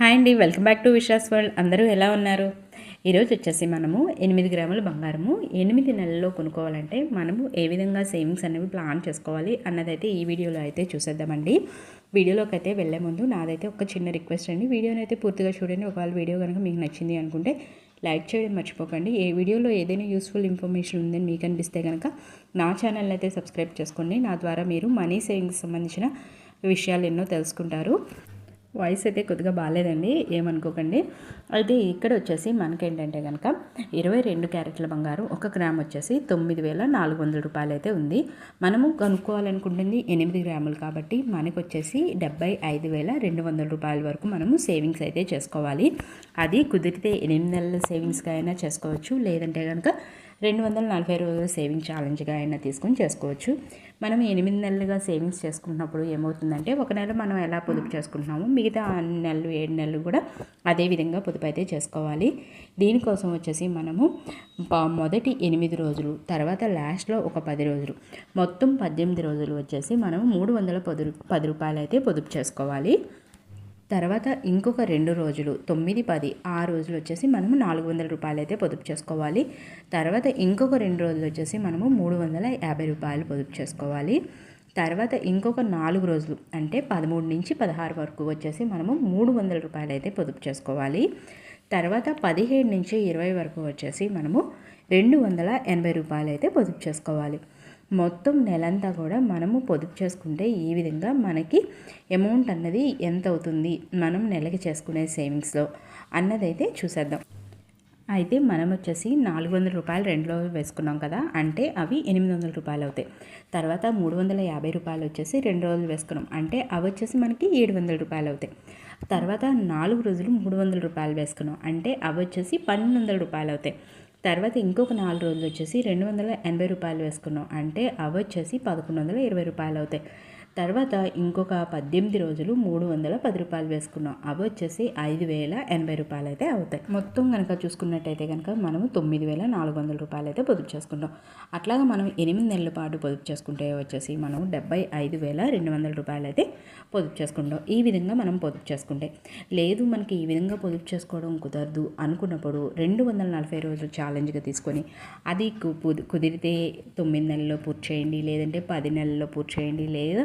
Hi అండి welcome back to Vishwas world. అందరూ ఎలా ఉన్నారు? ఈరోజు వచ్చేసి మనము ఎనిమిది గ్రాముల బంగారము ఎనిమిది నెలల్లో కొనుక్కోవాలంటే మనము ఏ విధంగా సేవింగ్స్ అనేవి ప్లాన్ చేసుకోవాలి అన్నదైతే ఈ వీడియోలో అయితే చూసేద్దామండి. వీడియోలోకి అయితే వెళ్ళే ముందు నాదైతే ఒక చిన్న రిక్వెస్ట్ అండి. వీడియోని అయితే పూర్తిగా చూడండి. ఒకవేళ వీడియో కనుక మీకు నచ్చింది అనుకుంటే లైక్ చేయడం మర్చిపోకండి. ఏ వీడియోలో ఏదైనా యూస్ఫుల్ ఇన్ఫర్మేషన్ ఉందని మీకు అనిపిస్తే కనుక నా ఛానల్ని అయితే సబ్స్క్రైబ్ చేసుకోండి. నా ద్వారా మీరు మనీ సేవింగ్స్ సంబంధించిన విషయాలు ఎన్నో తెలుసుకుంటారు. వాయిస్ అయితే కొద్దిగా బాగాలేదండి ఏమనుకోకండి. అయితే ఇక్కడ వచ్చేసి మనకేంటంటే కనుక ఇరవై రెండు క్యారెట్ల బంగారం ఒక గ్రామ్ వచ్చేసి తొమ్మిది వేల నాలుగు వందల రూపాయలు అయితే ఉంది. మనము కనుక్కోవాలనుకుంటుంది ఎనిమిది గ్రాములు కాబట్టి మనకు వచ్చేసి డెబ్బై ఐదు వేల రెండు వందల రూపాయల వరకు మనము సేవింగ్స్ అయితే చేసుకోవాలి. అది కుదిరితే ఎనిమిది నెలల సేవింగ్స్గా అయినా చేసుకోవచ్చు లేదంటే కనుక రెండు వందల నలభై రోజుల సేవింగ్ ఛాలెంజ్గా అయినా తీసుకొని చేసుకోవచ్చు. మనం ఎనిమిది నెలలుగా సేవింగ్స్ చేసుకున్నప్పుడు ఏమవుతుందంటే ఒక నెల మనం ఎలా పొదుపు చేసుకుంటున్నామో మిగతా నెలలు ఏడు నెలలు కూడా అదే విధంగా పొదుపు అయితే చేసుకోవాలి. దీనికోసం వచ్చేసి మనము మొదటి ఎనిమిది రోజులు తర్వాత లాస్ట్లో ఒక పది రోజులు మొత్తం పద్దెనిమిది రోజులు వచ్చేసి మనం మూడు వందల పది పది రూపాయలు అయితే పొదుపు చేసుకోవాలి. తర్వాత ఇంకొక రెండు రోజులు తొమ్మిది పది ఆ రోజులు వచ్చేసి మనము నాలుగు వందల రూపాయలు అయితే పొదుపు చేసుకోవాలి. తర్వాత ఇంకొక రెండు రోజులు వచ్చేసి మనము మూడు వందల యాభై రూపాయలు పొదుపు చేసుకోవాలి. తర్వాత ఇంకొక నాలుగు రోజులు అంటే పదమూడు నుంచి పదహారు వరకు వచ్చేసి మనము మూడు వందల రూపాయలు అయితే పొదుపు చేసుకోవాలి. తర్వాత పదిహేడు నుంచి ఇరవై వరకు వచ్చేసి మనము రెండు వందల ఎనభై రూపాయలు అయితే పొదుపు చేసుకోవాలి. మొత్తం నెలంతా కూడా మనము పొదుపు చేసుకుంటే ఈ విధంగా మనకి అమౌంట్ అన్నది ఎంత అవుతుంది? మనం నెలకి చేసుకునే సేవింగ్స్లో అన్నదైతే చూసేద్దాం. అయితే మనం వచ్చేసి నాలుగు వందల రూపాయలు రెండులో వేసుకున్నాం కదా అంటే అవి ఎనిమిది వందల రూపాయలు అవుతాయి. తర్వాత మూడు వందల యాభై రూపాయలు వచ్చేసి రెండు రోజులు వేసుకున్నాం అంటే అవి వచ్చేసి మనకి ఏడు వందల రూపాయలు అవుతాయి. తర్వాత నాలుగు రోజులు మూడు వందల రూపాయలు వేసుకున్నాం అంటే అవి వచ్చేసి పన్నెండు వందల రూపాయలు అవుతాయి. తర్వాత ఇంకొక నాలుగు రోజులు వచ్చేసి రెండు వందల ఎనభై రూపాయలు వేసుకున్నాం. అంటే అవి వచ్చేసి పదకొండు వందల ఇరవై రూపాయలు అవుతాయి. తర్వాత ఇంకొక పద్దెనిమిది రోజులు మూడు వందల పది రూపాయలు వేసుకున్నాం. అవి వచ్చేసి ఐదు వేల ఎనభై రూపాయలు అయితే అవుతాయి. మొత్తం కనుక చూసుకున్నట్టయితే కనుక మనము తొమ్మిది వేల నాలుగు వందల రూపాయలు అయితే పొదుపు చేసుకుంటాం అట్లాగా మనం ఎనిమిది నెలల పాటు పొదుపు చేసుకుంటే వచ్చేసి మనం డెబ్బై ఐదు వేల రెండు వందల రూపాయలు అయితే పొదుపు చేసుకుంటాం. ఈ విధంగా మనం పొదుపు చేసుకుంటే లేదు మనకి ఈ విధంగా పొదుపు చేసుకోవడం కుదరదు అనుకున్నప్పుడు రెండు వందల నలభై రోజులు ఛాలెంజ్గా తీసుకొని అది కుదిరితే తొమ్మిది నెలల్లో పూర్తి చేయండి లేదంటే పది నెలల్లో పూర్తి చేయండి లేదా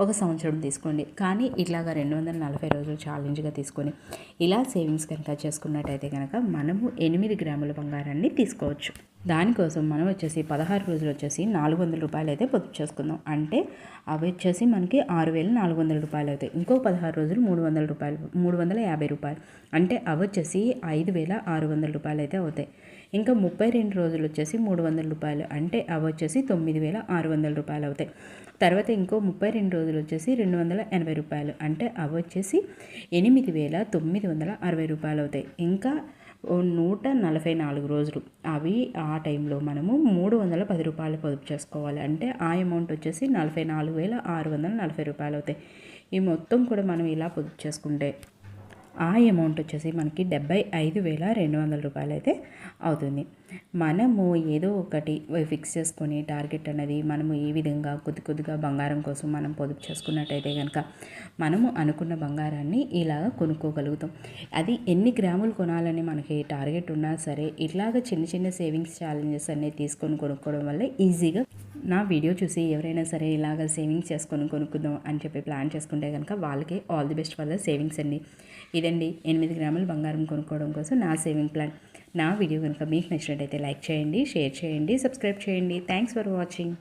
ఒక సంవత్సరం తీసుకోండి. కానీ ఇట్లాగా రెండు వందల నలభై రోజులు ఛాలెంజ్గా తీసుకొని ఇలా సేవింగ్స్ కనుక చేసుకున్నట్టయితే కనుక మనము ఎనిమిది గ్రాముల బంగారాన్ని తీసుకోవచ్చు. దానికోసం మనం వచ్చేసి పదహారు రోజులు వచ్చేసి నాలుగు వందల రూపాయలు అయితే పొదుపు చేసుకుందాం. అంటే అవి వచ్చేసి మనకి ఆరు వేల నాలుగు వందల రూపాయలు అవుతాయి. ఇంకో పదహారు రోజులు మూడు వందల రూపాయలు మూడు వందల యాభై రూపాయలు. అంటే అవి వచ్చేసి ఐదు వేల ఆరు వందల రూపాయలు అయితే అవుతాయి. ఇంకా ముప్పై రెండు రోజులు వచ్చేసి మూడు వందల రూపాయలు. అంటే అవి వచ్చేసి తొమ్మిది వేల ఆరు వందల రూపాయలు అవుతాయి. తర్వాత ఇంకో ముప్పై రెండు రోజులు వచ్చేసి రెండు వందల ఎనభై రూపాయలు. అంటే అవి వచ్చేసి ఎనిమిది వేల తొమ్మిది వందల అరవై రూపాయలు అవుతాయి ఇంకా నూట నలభై నాలుగు రోజులు. అవి ఆ టైంలో మనము మూడు వందల పది రూపాయలు పొదుపు చేసుకోవాలి. అంటే ఆ అమౌంట్ వచ్చేసి నలభై నాలుగు వేల ఆరు వందల నలభై రూపాయలు అవుతాయి ఈ మొత్తం కూడా మనం ఇలా పొదుపు చేసుకుంటే ఆ అమౌంట్ వచ్చేసి మనకి డెబ్బై ఐదు వేల రెండు వందల రూపాయలు అయితే అవుతుంది. మనము ఏదో ఒకటి ఫిక్స్ చేసుకొని టార్గెట్ అనేది మనము ఈ విధంగా కొద్ది కొద్దిగా బంగారం కోసం మనం పొదుపు చేసుకున్నట్టయితే కనుక మనము అనుకున్న బంగారాన్ని ఇలాగ కొనుక్కోగలుగుతాం. అది ఎన్ని గ్రాములు కొనాలని మనకి టార్గెట్ ఉన్నా సరే ఇలాగ చిన్న చిన్న సేవింగ్స్ ఛాలెంజెస్ అన్నీ తీసుకొని కొనుక్కోవడం వల్ల ఈజీగా నా వీడియో చూసి ఎవరైనా సరే ఇలాగ సేవింగ్స్ చేసుకొని కొనుక్కుందాం అని చెప్పి ప్లాన్ చేసుకుంటే కనుక వాళ్ళకి ఆల్ ది బెస్ట్ వాళ్ళ సేవింగ్స్ అండి. ఇదండి ఎనిమిది గ్రాముల బంగారం కొనుక్కోవడం కోసం నా సేవింగ్ ప్లాన్. నా వీడియో కనుక మీకు నచ్చినట్టయితే లైక్ చేయండి షేర్ చేయండి సబ్స్క్రైబ్ చేయండి. Thanks for watching.